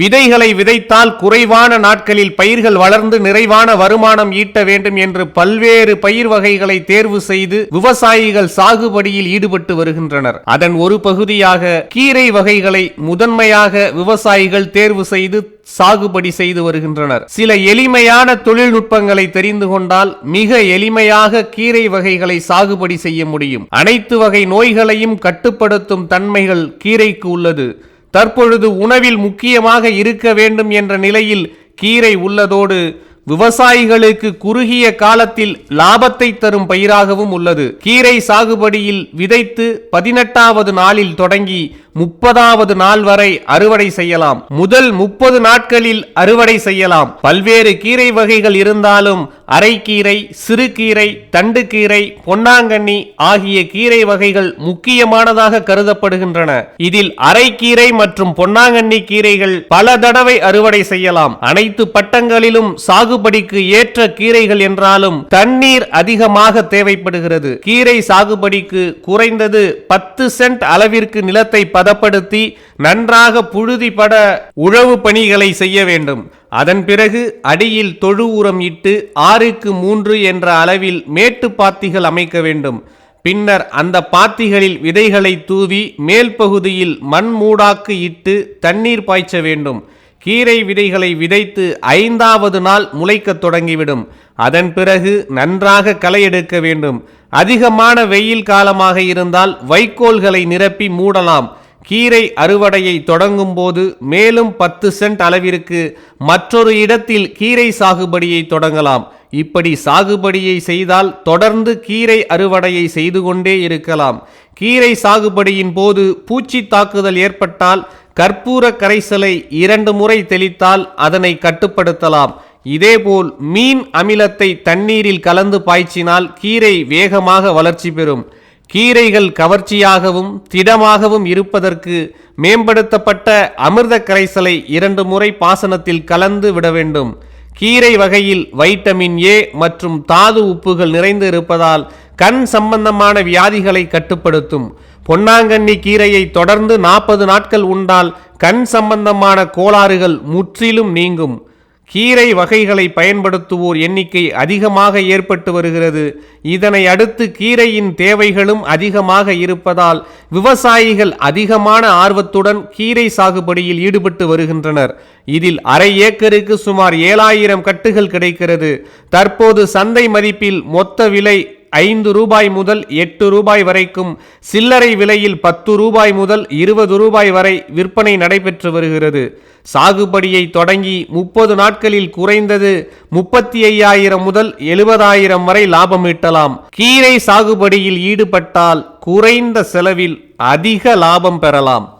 விதைகளை விதைத்தால் குறைவான நாட்களில் பயிர்கள் வளர்ந்து நிறைவான வருமானம் ஈட்ட வேண்டும் என்று பல்வேறு பயிர் வகைகளை தேர்வு செய்து விவசாயிகள் சாகுபடியில் ஈடுபட்டு வருகின்றனர். அதன் ஒரு பகுதியாக கீரை வகைகளை முதன்மையாக விவசாயிகள் தேர்வு செய்து சாகுபடி செய்து வருகின்றனர். சில எளிமையான தொழில்நுட்பங்களை தெரிந்து கொண்டால் மிக எளிமையாக கீரை வகைகளை சாகுபடி செய்ய முடியும். அனைத்து வகை நோய்களையும் கட்டுப்படுத்தும் தன்மைகள் கீரைக்கு உள்ளது. தற்பொழுது உணவில் முக்கியமாக இருக்க வேண்டும் என்ற நிலையில் கீரை உள்ளதோடு விவசாயிகளுக்கு குறுகிய காலத்தில் லாபத்தை தரும் பயிராகவும் உள்ளது. கீரை சாகுபடியில் விதைத்து பதினெட்டாவது நாளில் தொடங்கி முப்பதாவது நாள் வரை அறுவடை செய்யலாம். முதல் முப்பது நாட்களில் அறுவடை செய்யலாம். பல்வேறு கீரை வகைகள் இருந்தாலும் அரைக்கீரை சிறுகீரை தண்டுக்கீரை பொன்னாங்கண்ணி ஆகிய கீரை வகைகள் முக்கியமானதாக கருதப்படுகின்றன. இதில் அரைக்கீரை மற்றும் பொன்னாங்கண்ணி கீரைகள் பல தடவை அறுவடை செய்யலாம். அனைத்து பட்டங்களிலும் சாகுபடிக்கு ஏற்ற கீரைகள் என்றாலும் தண்ணீர் அதிகமாக தேவைப்படுகிறது. கீரை சாகுபடிக்கு குறைந்தது பத்து சென்ட் அளவிற்கு நிலத்தை பதப்படுத்தி நன்றாக புழுதிபட உழவு பணிகளை செய்ய வேண்டும். அதன் பிறகு அடியில் தொழு உரம் இட்டு ஆறுக்கு மூன்று என்ற அளவில் மேட்டு பாத்திகள் அமைக்க வேண்டும். பின்னர் அந்த பாத்திகளில் விதைகளை தூவி மேல் பகுதியில் மண் மூடாக்கு இட்டு தண்ணீர் பாய்ச்ச வேண்டும். கீரை விதைகளை விதைத்து ஐந்தாவது நாள் முளைக்கத் தொடங்கிவிடும். அதன் பிறகு நன்றாக களை எடுக்க வேண்டும். அதிகமான வெயில் காலமாக இருந்தால் வைக்கோல்களை நிரப்பி மூடலாம். கீரை அறுவடையை தொடங்கும் போது மேலும் பத்து சென்ட் அளவிற்கு மற்றொரு இடத்தில் கீரை சாகுபடியை தொடங்கலாம். இப்படி சாகுபடியை செய்தால் தொடர்ந்து கீரை அறுவடையை செய்து கொண்டே இருக்கலாம். கீரை சாகுபடியின் போது பூச்சி தாக்குதல் ஏற்பட்டால் கற்பூர கரைசலை இரண்டு முறை தெளித்தால் அதனை கட்டுப்படுத்தலாம். இதேபோல் மீன் அமிலத்தை தண்ணீரில் கலந்து பாய்ச்சினால் கீரை வேகமாக வளர்ச்சி பெறும். கீரைகள் கவர்ச்சியாகவும் திடமாகவும் இருப்பதற்கு மேம்படுத்தப்பட்ட அமிர்த கரைசலை இரண்டு முறை பாசனத்தில் கலந்து விட வேண்டும். கீரை வகையில் வைட்டமின் ஏ மற்றும் தாது உப்புகள் நிறைந்து இருப்பதால் கண் சம்பந்தமான வியாதிகளை கட்டுப்படுத்தும். பொன்னாங்கண்ணி கீரையை தொடர்ந்து நாற்பது நாட்கள் உண்டால் கண் சம்பந்தமான கோளாறுகள் முற்றிலும் நீங்கும். கீரை வகைகளை பயன்படுத்துவோர் எண்ணிக்கை அதிகமாக ஏற்பட்டு வருகிறது. இதனை அடுத்து கீரையின் தேவைகளும் அதிகமாக இருப்பதால் விவசாயிகள் அதிகமான ஆர்வத்துடன் கீரை சாகுபடியில் ஈடுபட்டு வருகின்றனர். இதில் அரை ஏக்கருக்கு சுமார் ஏழாயிரம் கட்டுகள் கிடைக்கிறது. தற்போது சந்தை மதிப்பில் மொத்த விலை ஐந்து ரூபாய் முதல் எட்டு ரூபாய் வரைக்கும் சில்லறை விலையில் பத்து ரூபாய் முதல் இருபது ரூபாய் வரை விற்பனை நடைபெற்று வருகிறது. சாகுபடியை தொடங்கி முப்பது நாட்களில் குறைந்தது முப்பத்தி ஐயாயிரம் முதல் எழுபதாயிரம் வரை லாபம் ஈட்டலாம். கீரை சாகுபடியில் ஈடுபட்டால் குறைந்த செலவில் அதிக லாபம் பெறலாம்.